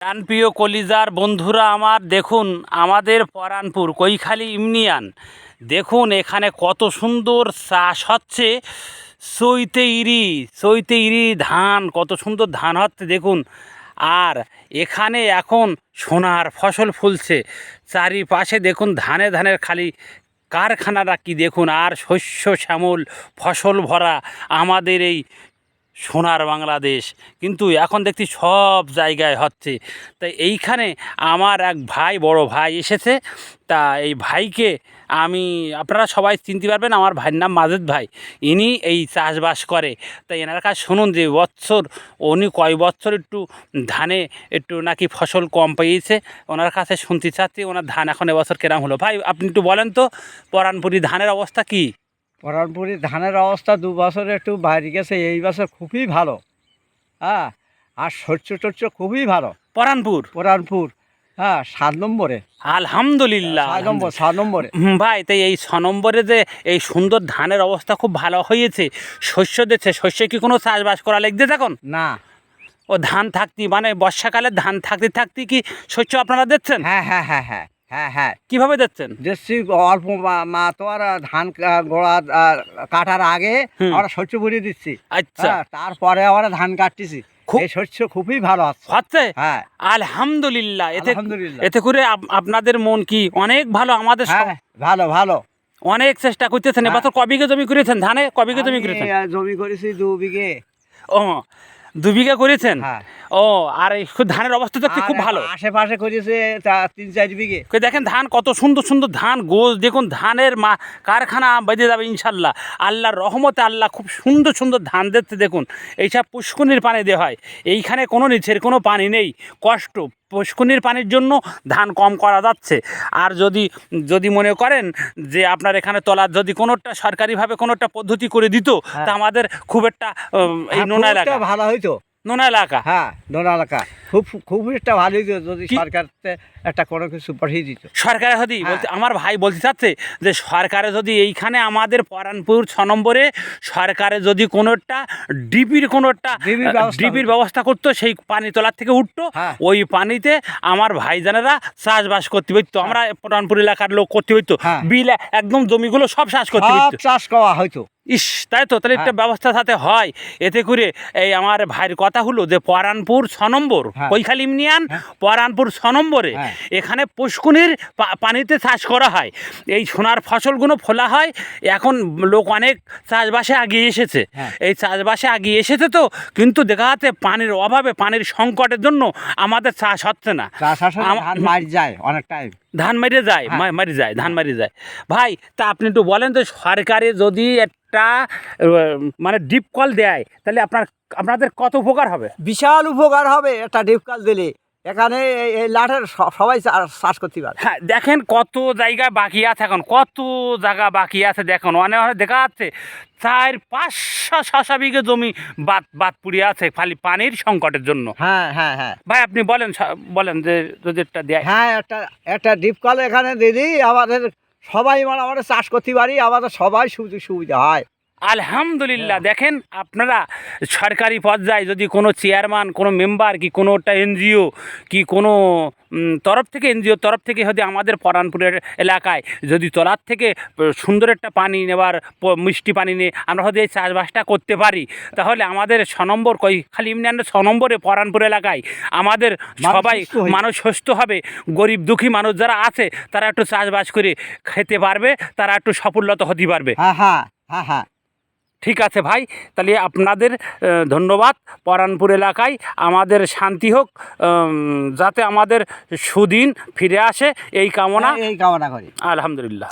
প্রাণপ্রিয় কলিজার বন্ধুরা আমার, দেখুন আমাদের পরানপুর, কৈখালি ইউনিয়ন। দেখুন এখানে কত সুন্দর চাষ হচ্ছে। সইতে ইরি সইতে ইরি ধান, কত সুন্দর ধান হচ্ছে, দেখুন। আর এখানে এখন সোনার ফসল ফুলছে। চারিপাশে দেখুন ধানে ধানের খালি কারখানাটা কি দেখুন, আর শস্য শ্যামল ফসল ভরা আমাদের এই সোনার বাংলাদেশ। কিন্তু এখন দেখছি সব জায়গায় হচ্ছে। তাই এইখানে আমার এক ভাই, বড় ভাই এসেছে। তা এই ভাইকে আমি, আপনারা সবাই চিনতে পারবেন, আমার ভাইয়ের নাম মাজেদ ভাই। ইনি এই চাষবাস করে। তাই এনার কাছে শুনুন যে বছর উনি কয় বছর একটু ধানে একটু নাকি ফসল কম পেয়েছে। ওনার কাছে শুনতে চাচ্ছি, ওনার ধান এখন এবছর কেরাম হলো? ভাই, আপনি একটু বলেন তো, পরানপুরি ধানের অবস্থা কী? পরানপুরি ধানের অবস্থা দু বছরে একটু বাইরে গেছে এই বছর খুবই ভালো। হ্যাঁ আর শস্য টস্য খুবই ভালো। পরানপুর? পরানপুর হ্যাঁ সাত নম্বরে। আলহামদুলিল্লাহ। ছয় নম্বর সাত নম্বরে। ভাই তাই এই ছ নম্বরে যে এই সুন্দর ধানের অবস্থা খুব ভালো হয়েছে শস্য দিচ্ছে শস্যে কি কোনো চাষবাস করা লাগছে এখন না। ও ধান থাকতি মানে বর্ষাকালে ধান থাকতে থাকতে কি শস্য আপনারা দিচ্ছেন? হ্যাঁ হ্যাঁ হ্যাঁ হ্যাঁ। হ্যাঁ হ্যাঁ। কীভাবে দিচ্ছেন দেখছি অল্প মা- মা তো আর ধান গোড়া কাটার আগে আমরা শস্য ভরিয়ে দিচ্ছি। আচ্ছা। হ্যাঁ, তারপরে আমরা ধান কাটতেছি। শস্য খুবই ভালো হচ্ছে? হ্যাঁ। আলহামদুলিল্লাহ। এতে এতে করে আপ- আপনাদের মন কি অনেক ভালো? আমাদের হ্যাঁ ভালো ভালো। অনেক চেষ্টা করতেছেন। হ্যাঁ। এবছর কবিঘে জমি করেছেন? ধানে কবিঘে জমি করেছেন? জমি করেছি দু বিঘে। ও দু বিঘা করেছেন? হ্যাঁ। ও আর এই ধানের অবস্থা দেখতে খুব ভালো। আশেপাশে করেছে তিন চার বিঘে। কই দেখেন ধান কত সুন্দর সুন্দর ধান গোল দেখুন ধানের মা কারখানা বেঁধে যাবে ইনশাল্লাহ। আল্লাহর রহমতে আল্লাহ খুব সুন্দর সুন্দর ধান দেখতে দেখুন। এইসব পুষ্কুনির পানি দেওয়া হয়। এইখানে কোনো নিচের কোনো পানি নেই। কষ্ট। পুষ্কনির পানির জন্য ধান কম করা যাচ্ছে। আর যদি যদি মনে করেন যে আপনার এখানে তলার যদি কোনোটা সরকারিভাবে কোনোটা পদ্ধতি করে দিত হ্যাঁ। তা আমাদের খুব একটা এই হ্যাঁ, নোনা এলাকা। ভালো হইতো। নোনা এলাকা? হ্যাঁ নোনা এলাকা। খুব খুব একটা ভালো যদি সরকার একটা কোনো কিছু পাঠিয়ে দিত। সরকারে যদি হ্যাঁ। বলতে আমার ভাই বলতে চাচ্ছে যে সরকারে যদি এইখানে আমাদের পরানপুর ছ নম্বরে সরকারে যদি কোনো একটা ডিপির কোনো একটা ডিপির ব্যবস্থা করতো সেই পানি তোলার থেকে উঠতো হ্যাঁ। ওই পানিতে আমার ভাইজানেরা চাষবাস করতে পারতো আমরা পরানপুর এলাকার লোক করতে পারতো হ্যাঁ। বিল একদম জমিগুলো সব চাষ করতে চাষ করা হইতো। ইস তাই তো তাহলে একটা হ্যাঁ। ব্যবস্থা সাথে হয় এতে করে এই আমার ভাইয়ের কথা হলো যে পরানপুর ছ নম্বর হ্যাঁ। কৈখাল ইউনিয়ন হ্যাঁ। পরানপুর ছ নম্বরে। এখানে পুষ্কুনির পানিতে চাষ করা হয় এই সোনার ফসলগুলো ফোলা হয় এখন লোক অনেক চাষবাসে আগিয়ে এসেছে। এই চাষবাসে আগিয়ে এসেছে তো কিন্তু দেখা যাচ্ছে পানির অভাবে পানির সংকটের জন্য আমাদের চাষ হচ্ছে না যায় অনেক টাইম ধান মেরে যায়। মারি যায় ধান মারি যায় ভাই তা আপনি একটু বলেন তো সরকারে যদি একটা মানে ডিপ কল দেয় তাহলে আপনার আপনাদের কত উপকার হবে? বিশাল উপকার হবে একটা ডিপ কল দিলে। এখানে এই- লাঠের সবাই চাষ করতে পারে। হ্যাঁ দেখেন কত জায়গা বাকি আছে এখন কত জায়গা বাকি আছে দেখুন অনেক অনেক দেখা যাচ্ছে চার পাঁচশো ছশো বিঘে জমি বাদ বাদ পুড়িয়ে আছে খালি পানির সংকটের জন্য। হ্যাঁ হ্যাঁ হ্যাঁ। ভাই আপনি বলেন বলেন যে যদি একটা দেয়। হ্যাঁ একটা একটা ডিপ কল এখানে দিদি আমাদের সবাই মানে আমাদের চাষ করতে পারি আমাদের সবাই সুযোগ সুবিধা হয়। আলহামদুলিল্লাহ। দেখেন আপনারা সরকারি পর্যায়ে যদি কোনো চেয়ারম্যান কোনো মেম্বার কি কোনো একটা এনজিও কি কোনো তরফ থেকে এনজিও তরফ থেকে যদি আমাদের পরানপুরের এলাকায় যদি তলার থেকে সুন্দর একটা পানি নেবার মিষ্টি পানি নিয়ে আমরা হয়তো এই চাষবাসটা করতে পারি তাহলে আমাদের ছ নম্বর কই খালি ইউনিয়নের ছ নম্বরে পরানপুর এলাকায় আমাদের সবাই মানুষ সুস্থ হবে। গরিব দুঃখী মানুষ যারা আছে তারা একটু চাষবাস করে খেতে পারবে তারা একটু সফলতা হতে পারবে। হ্যাঁ হ্যাঁ হ্যাঁ হ্যাঁ ঠিক আছে ভাই তাহলে আপনাদের ধন্যবাদ। পরানপুর এলাকায় আমাদের শান্তি হোক যাতে আমাদের সুদিন ফিরে আসে এই কামনা। এই কামনা করি। আলহামদুলিল্লাহ।